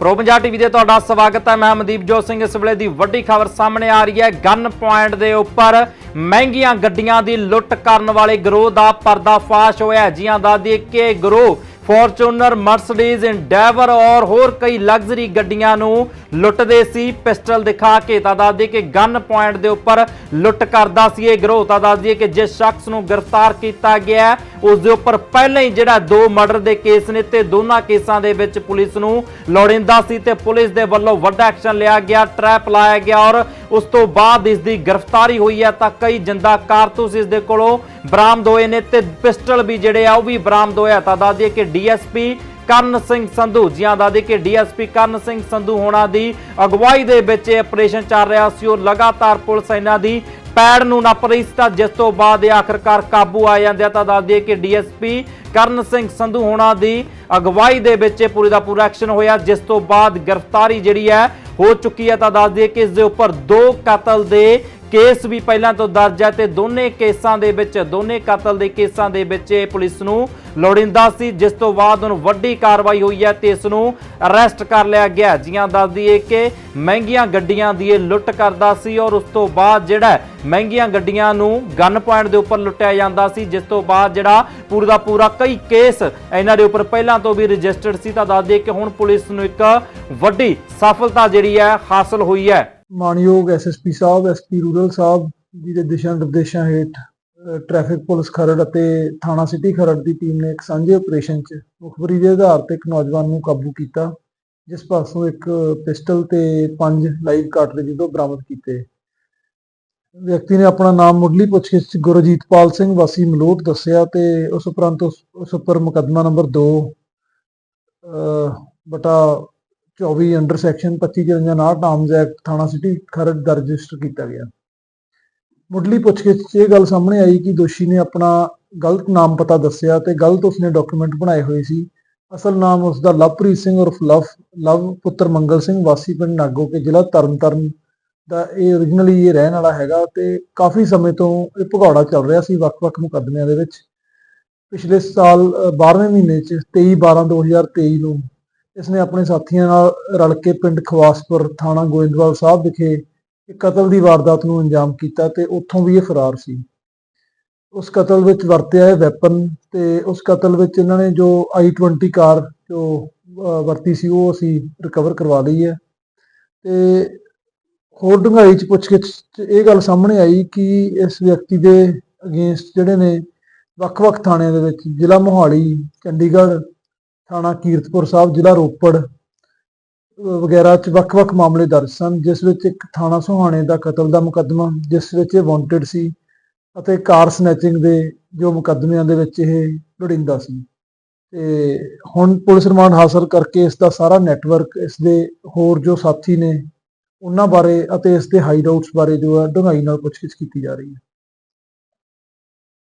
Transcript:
Pro Punjab TV ਦੇ ਤੁਹਾਡਾ ਸਵਾਗਤ ਹੈ। ਮੈਂ ਮਨਦੀਪ ਜੋਤ ਸਿੰਘ। ਇਸ ਵੇਲੇ ਦੀ ਵੱਡੀ ਖਬਰ ਸਾਹਮਣੇ ਆ ਰਹੀ ਹੈ। ਗਨ ਪੁਆਇੰਟ ਦੇ ਉੱਪਰ ਮਹਿੰਗੀਆਂ ਗੱਡੀਆਂ ਦੀ ਲੁੱਟ ਕਰਨ ਵਾਲੇ ਗਰੋਹ ਦਾ ਪਰਦਾਫਾਸ਼ ਹੋਇਆ ਜੀਆਂ ਦਾ ਦੀ ਕਿ ਗਰੋਹ। ਫੋਰਚੂਨਰ ਮਰਸੀਡੀਜ਼ ਇੰਡੈਵਰ ਔਰ ਹੋਰ ਕਈ ਲਗਜ਼ਰੀ ਗੱਡੀਆਂ ਨੂੰ ਲੁੱਟਦੇ ਸੀ। ਪਿਸਟਲ ਦਿਖਾ ਕੇ ਤਾਂ ਦੱਸਦੀ ਕਿ ਗਨ ਪੁਆਇੰਟ ਦੇ ਉੱਪਰ ਲੁੱਟ ਕਰਦਾ ਸੀ ਇਹ ਗਰੋਹ। ਤਾਂ ਦੱਸਦੀ ਕਿ ਜਿਸ ਸ਼ਖਸ ਨੂੰ ਗ੍ਰਿਫਤਾਰ ਕੀਤਾ ਗਿਆ ਹੈ, ਉਸ ਦੇ ਉੱਪਰ ਪਹਿਲਾਂ ਹੀ ਜਿਹੜਾ ਦੋ ਮਰਡਰ ਦੇ ਕੇਸ ਨੇ ਤੇ ਦੋਨਾਂ ਕੇਸਾਂ ਦੇ ਵਿੱਚ ਪੁਲਿਸ ਨੂੰ ਲੋੜਿੰਦਾ ਸੀ ਤੇ ਪੁਲਿਸ ਦੇ ਵੱਲੋਂ ਵੱਡਾ ਐਕਸ਼ਨ ਲਿਆ ਗਿਆ ਟਰੈਪ ਲਾਇਆ ਗਿਆ ਔਰ ਉਸ ਤੋਂ ਬਾਅਦ ਇਸ ਦੀ ਗ੍ਰਿਫਤਾਰੀ ਹੋਈ ਹੈ ਤਾਂ ਕਈ ਜਿੰਦਾ ਕਾਰਤੂਸ ਇਸ ਦੇ ਕੋਲੋਂ ਬਰਾਮਦ ਹੋਏ ਨੇ ਤੇ ਪਿਸਟਲ ਵੀ ਜਿਹੜੇ ਆ ਉਹ ਵੀ ਬਰਾਮਦ ਹੋਇਆ ਤਾਂ ਦੱਸ ਦਈਏ ਕਿ ਡੀਐਸਪੀ ਕਰਨ ਸਿੰਘ ਸੰਧੂ, ਜੀਆਂ ਦਾ ਦੇ ਕਿ ਡੀਐਸਪੀ ਕਰਨ ਸਿੰਘ ਸੰਧੂ ਹੋਣਾ ਦੀ ਅਗਵਾਈ ਦੇ ਵਿੱਚ ਇਹ ਆਪਰੇਸ਼ਨ ਚੱਲ ਰਿਹਾ ਸੀ। ਉਹ ਲਗਾਤਾਰ ਪੁਲਿਸ ਇਹਨਾਂ ਦੀ ਪੈੜ ਨੂੰ ਨੱਪ ਰਹੀ ਸੀ ਤਾਂ ਜਿਸ ਤੋਂ ਬਾਅਦ ਇਹ ਆਖਰਕਾਰ ਕਾਬੂ ਆ ਜਾਂਦੇ ਆ। ਤਾਂ ਦੱਸ ਦਈਏ ਕਿ ਡੀਐਸਪੀ ਕਰਨ ਸਿੰਘ ਸੰਧੂ ਹੋਣਾ ਦੀ ਅਗਵਾਈ ਦੇ ਵਿੱਚ ਇਹ ਪੂਰੀ ਦਾ ਪੂਰਾ ਐਕਸ਼ਨ ਹੋਇਆ, ਜਿਸ ਤੋਂ ਬਾਅਦ ਗ੍ਰਿਫਤਾਰੀ ਜਿਹੜੀ ਹੈ ਹੋ ਚੁੱਕੀ ਹੈ ਤਾਂ ਦੱਸ ਦਈਏ ਕਿ ਇਸ ਦੇ ਉੱਪਰ ਦੋ ਕਤਲ ਦੇ ਕੇਸ ਵੀ ਪਹਿਲਾਂ ਤੋਂ ਦਰਜ ਹੈ ਤੇ ਦੋਨੇ ਕੇਸਾਂ ਦੇ ਵਿੱਚ, ਦੋਨੇ ਕਤਲ ਦੇ ਕੇਸਾਂ ਦੇ ਵਿੱਚ ਇਹ ਪੁਲਿਸ ਨੂੰ ਲੋੜਿੰਦਾ ਸੀ, ਜਿਸ ਤੋਂ ਬਾਅਦ ਹੁਣ ਵੱਡੀ ਕਾਰਵਾਈ ਹੋਈ ਹੈ ਤੇ ਇਸ ਨੂੰ ਅਰੈਸਟ ਕਰ ਲਿਆ ਗਿਆ। ਜੀਆਂ ਦੱਸ ਦਈਏ ਕਿ ਮਹਿੰਗੀਆਂ ਗੱਡੀਆਂ ਦੀ ਇਹ ਲੁੱਟ ਕਰਦਾ ਸੀ ਔਰ ਉਸ ਤੋਂ ਬਾਅਦ ਜਿਹੜਾ ਮਹਿੰਗੀਆਂ ਗੱਡੀਆਂ ਨੂੰ ਗਨ ਪੁਆਇੰਟ ਦੇ ਉੱਪਰ ਲੁੱਟਿਆ ਜਾਂਦਾ ਸੀ, ਜਿਸ ਤੋਂ ਬਾਅਦ ਜਿਹੜਾ ਪੂਰਾ ਦਾ ਪੂਰਾ ਕਈ ਕੇਸ ਇਹਨਾਂ ਦੇ ਉੱਪਰ ਪਹਿਲਾਂ ਤੋਂ ਵੀ ਰਜਿਸਟਰਡ ਸੀ। ਤਾਂ ਦੱਸ ਦਈਏ ਕਿ ਹੁਣ ਪੁਲਿਸ ਨੂੰ ਇੱਕ ਵੱਡੀ ਸਫਲਤਾ ਜਿਹੜੀ ਹੈ ਹਾਸਲ ਹੋਈ ਹੈ। ਮਾਨਯੋਗ ਐਸਐਸਪੀ ਸਾਹਿਬ ਐਸਪੀ ਰੂਰਲ ਸਾਹਿਬ ਜੀ ਦੇ ਦਿਸ਼ਾ ਨਿਰਦੇਸ਼ਾਂ ਹੇਠ ਟ੍ਰੈਫਿਕ ਪੁਲਿਸ ਖਰੜ ਅਤੇ ਥਾਣਾ ਸਿਟੀ ਖਰੜ ਦੀ ਟੀਮ ਨੇ ਇੱਕ ਸਾਂਝੇ ਆਪਰੇਸ਼ਨ 'ਚ ਮੁਖਬਰੀ ਦੇ ਆਧਾਰ ਤੇ ਇੱਕ ਨੌਜਵਾਨ ਨੂੰ ਕਾਬੂ ਕੀਤਾ, ਜਿਸ ਪਾਸੋਂ ਇੱਕ ਪਿਸਟਲ ਤੇ ਪੰਜ ਲਾਈਵ ਕਾਰਟ੍ਰਿਜ ਤੋਂ ਬਰਾਮਦ ਕੀਤੇ। ਵਿਅਕਤੀ ਨੇ ਆਪਣਾ ਨਾਮ ਮੁੱਢਲੀ ਪੁੱਛਗਿੱਛ ਗੁਰਜੀਤਪਾਲ ਸਿੰਘ ਵਾਸੀ ਮਲੋਟ ਦੱਸਿਆ ਤੇ ਉਸ ਉਪਰੰਤ ਉਸ ਉੱਪਰ ਮੁਕੱਦਮਾ ਨੰਬਰ 2 ਬਟਾ 24 ਅੰਡਰ ਸੈਕਸ਼ਨ 2559 ਆਰਮਜ਼ ਐਕਟ ਥਾਣਾ ਸਿਟੀ ਖਰੜ ਦਾ ਰਜਿਸਟਰ ਕੀਤਾ ਗਿਆ। ਮੁੱਢਲੀ ਪੁੱਛਗਿੱਛ 'ਚ ਇਹ ਗੱਲ ਸਾਹਮਣੇ ਆਈ ਕਿ ਦੋਸ਼ੀ ਨੇ ਆਪਣਾ ਗਲਤ ਨਾਮ ਪਤਾ ਦੱਸਿਆ ਤੇ ਗਲਤ ਉਸਨੇ ਡਾਕੂਮੈਂਟ ਬਣਾਏ ਹੋਏ ਸੀ। ਅਸਲ ਨਾਮ ਉਸਦਾ ਲਵਪ੍ਰੀਤ ਸਿੰਘ ਉਰਫ ਲਵ ਲਵ ਪੁੱਤਰ ਮੰਗਲ ਸਿੰਘ ਵਾਸੀ ਪਿੰਡ ਨਾਗੋ ਕੇ ਜ਼ਿਲ੍ਹਾ ਤਰਨਤਾਰਨ ਦਾ ਇਹ originally ਇਹ ਰਹਿਣ ਵਾਲਾ ਹੈਗਾ ਤੇ ਕਾਫੀ ਸਮੇਂ ਤੋਂ ਇਹ ਭਗੌੜਾ ਚੱਲ ਰਿਹਾ ਸੀ ਵੱਖ-ਵੱਖ ਮੁਕੱਦਮਿਆਂ ਦੇ ਵਿੱਚ। ਪਿਛਲੇ ਸਾਲ ਅ, 12ਵੇਂ ਮਹੀਨੇ 'ਚ 23 12 2023 ਨੂੰ ਇਸਨੇ ਆਪਣੇ ਸਾਥੀਆਂ ਨਾਲ ਰਲ ਕੇ ਪਿੰਡ ਖਵਾਸਪੁਰ ਥਾਣਾ ਗੋਇੰਦਵਾਲ ਸਾਹਿਬ ਵਿਖੇ ਇੱਕ ਕਤਲ ਦੀ ਵਾਰਦਾਤ ਨੂੰ ਅੰਜਾਮ ਕੀਤਾ ਤੇ ਉੱਥੋਂ ਵੀ ਇਹ ਫਰਾਰ ਸੀ। ਉਸ ਕਤਲ ਵਿੱਚ ਵਰਤਿਆ ਇਹ ਵੈਪਨ ਤੇ ਉਸ ਕਤਲ ਵਿੱਚ ਇਹਨਾਂ ਨੇ ਜੋ i20 ਕਾਰ ਜੋ ਵਰਤੀ ਸੀ ਉਹ ਅਸੀਂ ਰਿਕਵਰ ਕਰਵਾ ਲਈ ਹੈ। ਤੇ ਹੋਰ ਡੂੰਘਾਈ ਚ ਪੁੱਛਗਿੱਛ ਚ ਇਹ ਗੱਲ ਸਾਹਮਣੇ ਆਈ ਕਿ ਇਸ ਵਿਅਕਤੀ ਦੇ ਅਗੇਂਸਟ ਜਿਹੜੇ ਨੇ ਵੱਖ-ਵੱਖ ਥਾਣਿਆਂ ਦੇ ਵਿੱਚ ਜ਼ਿਲ੍ਹਾ ਮੋਹਾਲੀ, ਚੰਡੀਗੜ੍ਹ ਥਾਣਾ ਕੀਰਤਪੁਰ ਸਾਹਿਬ, ਜ਼ਿਲ੍ਹਾ ਰੋਪੜ ਵਗੈਰਾ ਚ ਵੱਖ-ਵੱਖ ਮਾਮਲੇ ਦਰਜ ਸਨ, ਜਿਸ ਵਿੱਚ ਇੱਕ ਥਾਣਾ ਸੁਹਾਣੇ ਦਾ ਕਤਲ ਦਾ ਮੁਕੱਦਮਾ, ਜਿਸ ਵਿੱਚ ਇਹ ਵਾਂਟਡ ਸੀ ਅਤੇ ਕਾਰ ਸਨੈਚਿੰਗ ਦੇ ਜੋ ਮੁਕੱਦਮਿਆਂ ਦੇ ਵਿੱਚ ਇਹ ਲੋੜਿੰਦਾ ਸੀ। ਤੇ ਹੁਣ ਪੁਲਿਸ ਰਿਮਾਂਡ ਹਾਸਲ ਕਰਕੇ ਇਸ ਦਾ ਸਾਰਾ ਨੈਟਵਰਕ ਇਸ ਦੇ ਹੋਰ ਜੋ ਸਾਥੀ ਨੇ, ਉਹਨਾਂ ਬਾਰੇ ਅਤੇ ਇਸ ਦੇ ਹਾਈਡਆਊਟਸ ਬਾਰੇ ਜੋ ਹੈ, ਡੂੰਘਾਈ ਨਾਲ ਪੁੱਛਗਿੱਛ ਕੀਤੀ ਜਾ ਰਹੀ ਹੈ।